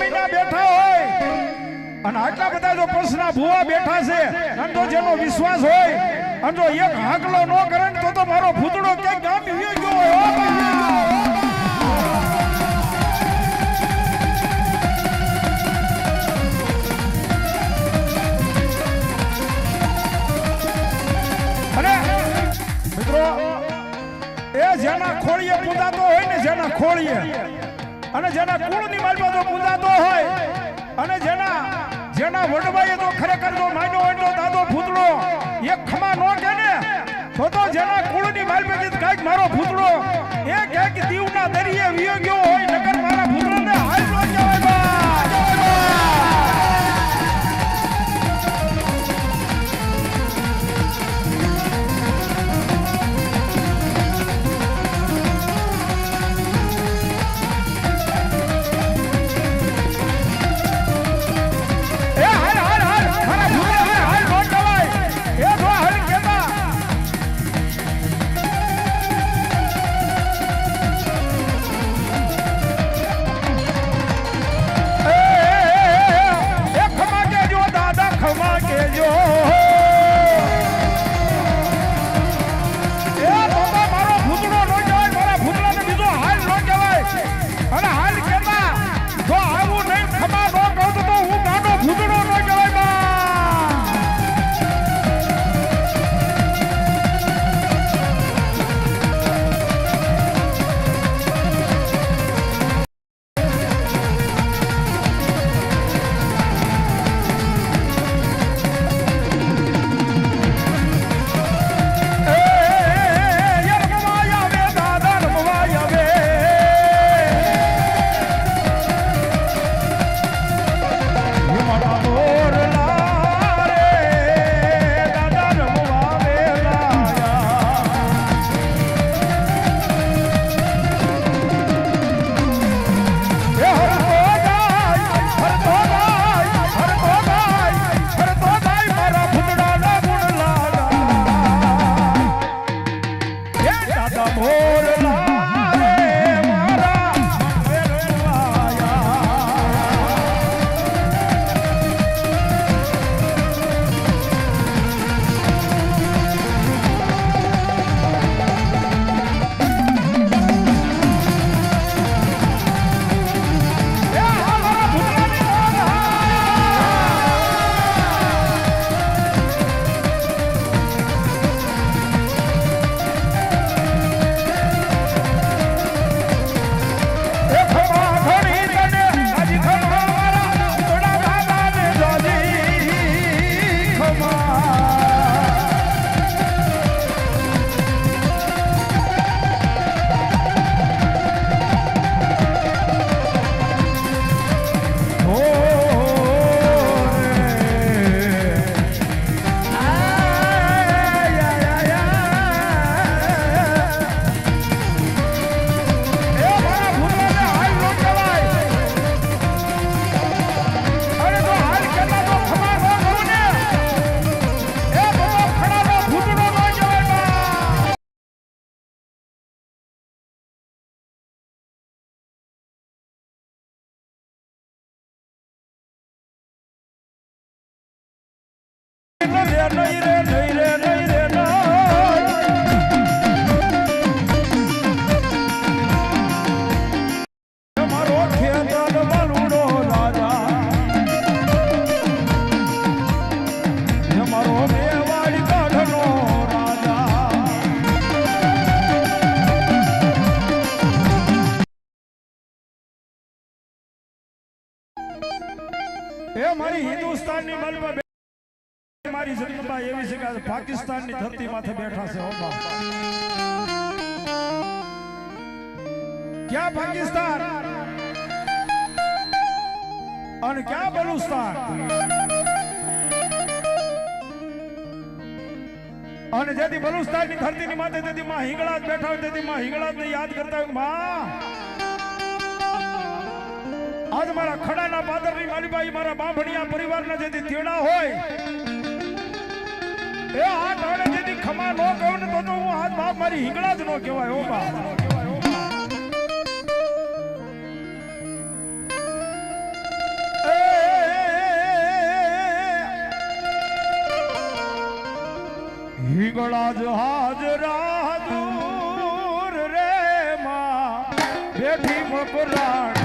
મહિના બેઠા હોય. અને આટલા બધા જો પર્સના ભૂવા બેઠા છે, અને તો જેનો વિશ્વાસ હોય, અને જો એક હાકલો ન કરે તો તો મારો ભૂતડો ક્યાંક ગામ ગયો હોય. જેના ખોળીએ પૂજાતો હોય ને જેના ખોળીએ અને જેના કુળની માલમાં જો પૂજાતો હોય, અને જેના જેના વડવાઈએ તો ખરેખર જો માન્યો હોય તો દાદો ભૂતળો, એક ખમા નો કે ને તો તો જેના કુળની માલમાં કીધું કાંઈક મારો ભૂતળો એ ક્યાંક દીવના દરિયે વિયો ગયો હોય, નકર એ મારી હિન્દુસ્તાનની મલમાં બે- મારી જન્મમાં એવી છે કે પાકિસ્તાનની ધરતી માથે બેઠા છે ક્યાં પાકિસ્તાન? અને ક્યાં બલુસ્તાન? અને જેથી બલુસ્તાનની ધરતીની માથે તેથી માં હિંગળા જ બેઠા હોય, તેથી માં હિંગળા જ યાદ કરતા હોય, માં. આજ મારા ખડાના પાદરની માલિબાઈ, મારા બાંભણિયા પરિવારના જેથી તેડા હોય એ આ ટાણે જેથી ખમા નો ગયો ને તો તો હું આજ બાપ મારી હિંગળા જ નો કહેવાય ઓ બાપ. હિંગળા જ હાજરા દૂર રે માં. બેઠી મકરાણ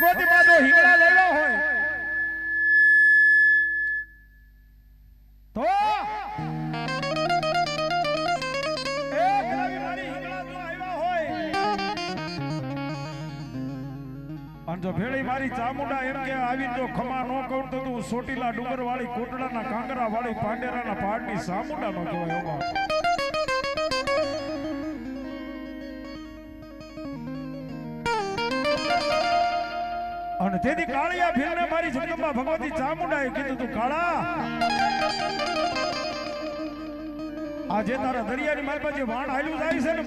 ભગવતી માતો હિંગડા લેવા હોય. તો જો ભેળી મારી ચામુંડા એમ કે આવી જો ખમા નો કહું તો તું સોટીલા ડુંગર વાળી કોટડાના કાંકરા વાળી પાંડેરાના પહાડની ચામુંડા નો કહેવાય અને તેથી કાળિયા ભીલને મારી જગદંબા ભગવતી ચામુંડાએ કીધું તું, કાળા, આજે તારા દરિયાની મારી પાસે વાણ હાલ્યું જાય છે ને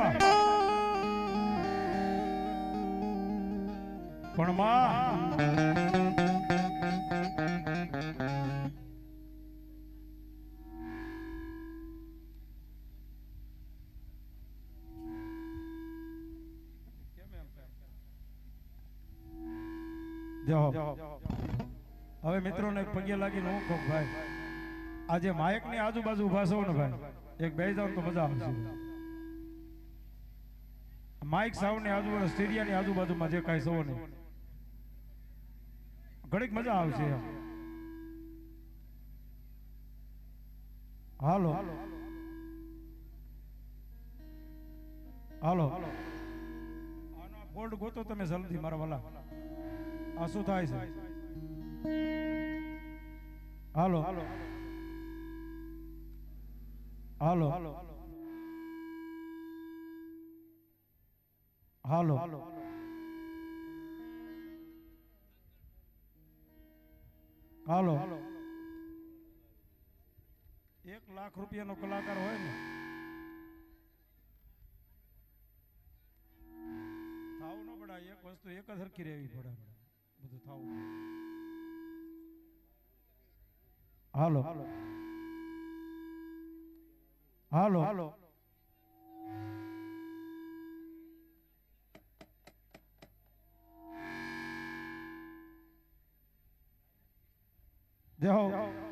પણ માં જાઓ. હવે મિત્રોને પગે લાગીને હું કહું, ભાઈ, આજે માયકની આજુબાજુ ઊભા છો ને ભાઈ? એક બે જાવ તો મજા આવશે. માઇક સાઉન્ડની આજુબાજુ સ્ટેડિયા ની આજુબાજુમાં જે કાંઈ સૌ ને, ઘડીક મજા આવશે. હાલો. હાલો. ફોલ્ડ ગોતો તમે જલ્દી, મારા વાલા. આ શું થાય છે? હાલો. હાલો. હાલો. હાલો. હાલો હાલો એક લાખ રૂપિયાનો કલાકાર હોય ને. થાવ ન પડાય, એક વસ્તુ એક જ સરખી રહેવી પડે. બધું થાવું હાલો. હાલો. હાલો. જય હો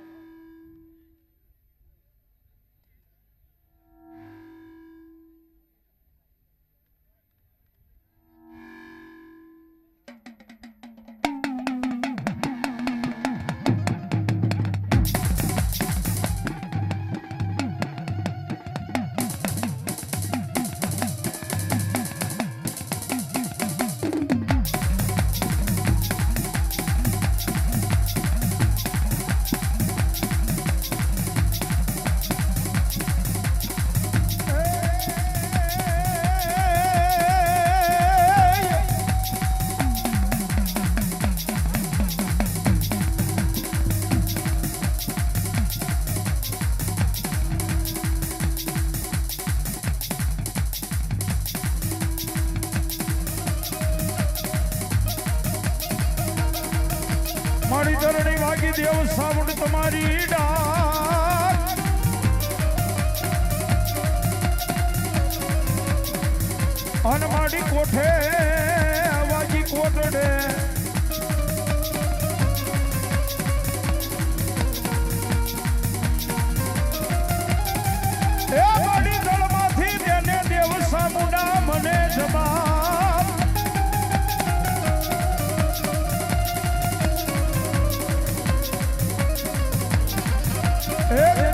સાવણ તમારી ડા અનમાડી કોઠે વાજી કોટડે 哎.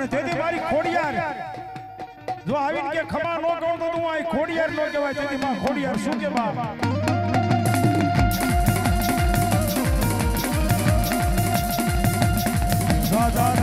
અને તેથી મારી ખોડિયાર. જો આવીને કે ખમા નો કહું તો હું આ ખોડિયાર નો કહેવાય. તેથી માં ખોડિયાર શું કે બાપ? Radar